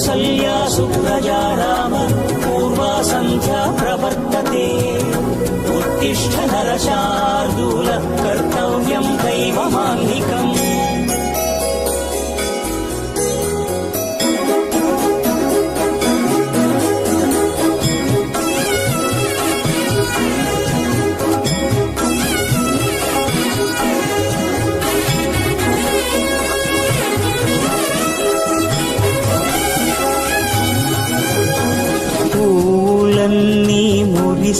భాగ్యము కౌసల్యా సుప్రజా రామ పూర్వా సంధ్యా ప్రవర్తతే. ఉత్తిష్ట నరశార్దూల కర్తవ్యం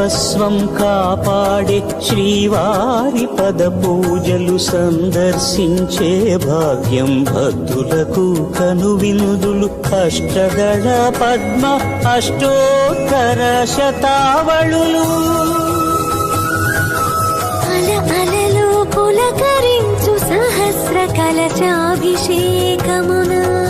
సర్వస్వం కాపాడే శ్రీవారి పద పూజలు సందర్శించే భాగ్యం భక్తులకు కనువినుదులు. అష్టదళ పద్మ అష్టోత్తర శతావళులు. అల పులకరించు సహస్ర కలచాభిషేకమునా.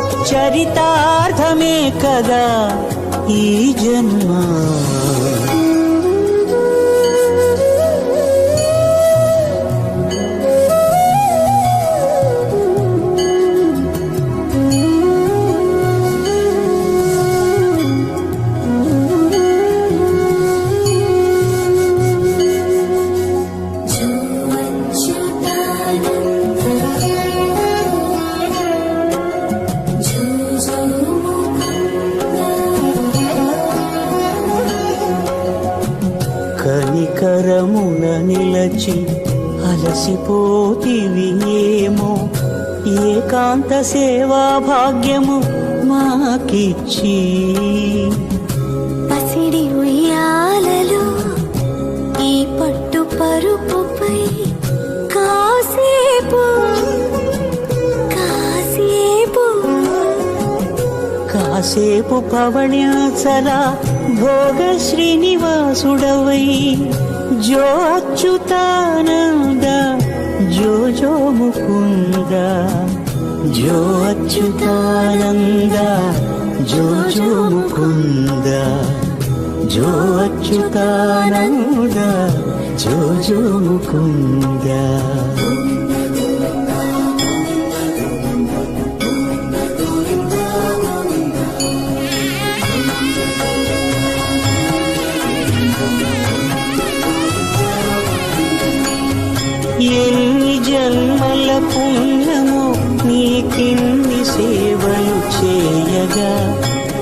चरितार्थमेकदा ई जन्मा। జన్మ పరమున నిలచి అలసిపోతివి ఏమో. ఏకాంత సేవా భాగ్యము మాకిచ్చి. పసిడి ఉయ్యాలలో ఈ పట్టు పరుపుపై కాసేపు కాసేపు. కాసేపు పవణ్యాచల భోగ శ్రీనివాసుడవై జో అచ్యుతానంద జో జో ముకుంద జో అచ్యుతానంద జో జో ముకుంద జో అచ్యుతానంద జో జో ముకుంద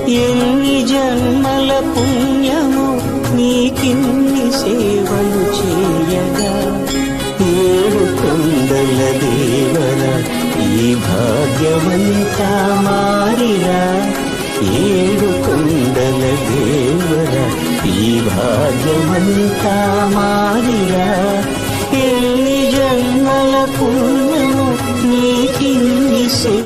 ఎన్ని జన్మల పుణ్యము నీకిన్ని సేవలు చేయగా. ఏడు కొండల దేవర ఈ భాగ్యమంతా మారిరా. ఏడు కొండల దేవర ఈ భాగ్యమంతా మారిరా. ఎన్ని జన్మల పుణ్యము పుణ్య